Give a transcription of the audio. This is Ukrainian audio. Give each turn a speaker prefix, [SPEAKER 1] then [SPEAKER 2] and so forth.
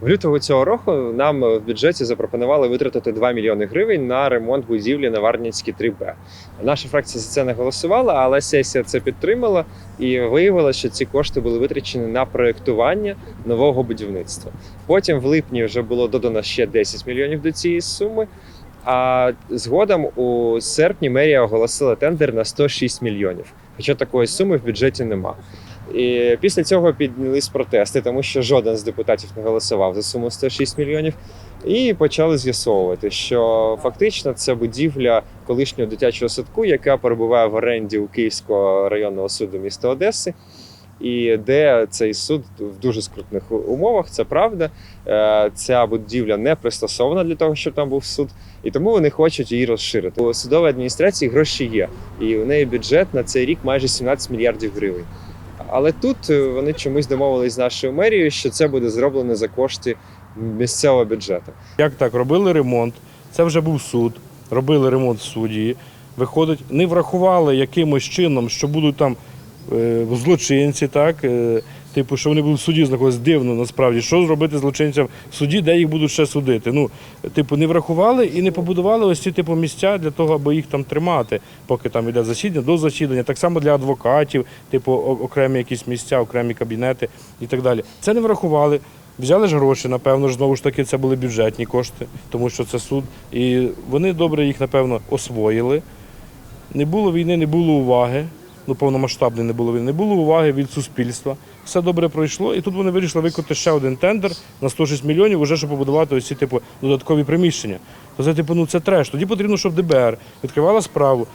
[SPEAKER 1] В лютого цього року нам в бюджеті запропонували витратити 2 мільйони гривень на ремонт будівлі на Варнянській 3Б. Наша фракція за це не голосувала, але сесія це підтримала і виявилося, що ці кошти були витрачені на проектування нового будівництва. Потім, в липні, вже було додано ще 10 мільйонів до цієї суми. А згодом у серпні мерія оголосила тендер на 106 мільйонів. Хоча такої суми в бюджеті нема. І після цього піднялись протести, тому що жоден з депутатів не голосував за суму 106 мільйонів. І почали з'ясовувати, що фактично це будівля колишнього дитячого садку, яка перебуває в оренді у Київського районного суду міста Одеси. І де цей суд в дуже скрутних умовах, це правда. Е, Ця будівля не пристосована для того, щоб там був суд, і тому вони хочуть її розширити. У судовій адміністрації гроші є, і у неї бюджет на цей рік майже 17 мільярдів гривень. Але тут е, вони чомусь домовились з нашою мерією, що це буде зроблено за кошти місцевого бюджету.
[SPEAKER 2] Як так, робили ремонт, це вже був суд, робили ремонт в суді. Виходить, не врахували якимось чином, що будуть там злочинці, так? Е, типу, що вони будуть в суді знаходитися дивно насправді. Що зробити злочинцям в суді, де їх будуть ще судити? Ну, типу, не врахували і не побудували ось ці типу місця для того, аби їх там тримати, поки там йде засідання, до засідання. Так само для адвокатів, типу, окремі якісь місця, окремі кабінети і так далі. Це не врахували. Взяли ж гроші, напевно ж, знову ж таки, це були бюджетні кошти, тому що це суд. І вони добре їх, напевно, освоїли. Не було війни, не було уваги. Ну, повномасштабної не було не було уваги від суспільства. Все добре пройшло, і тут вони вирішили виконати ще один тендер на 106 мільйонів, уже щоб побудувати ось ці типу додаткові приміщення. То це типу, ну це треш. Тоді потрібно, щоб ДБР відкривала справу,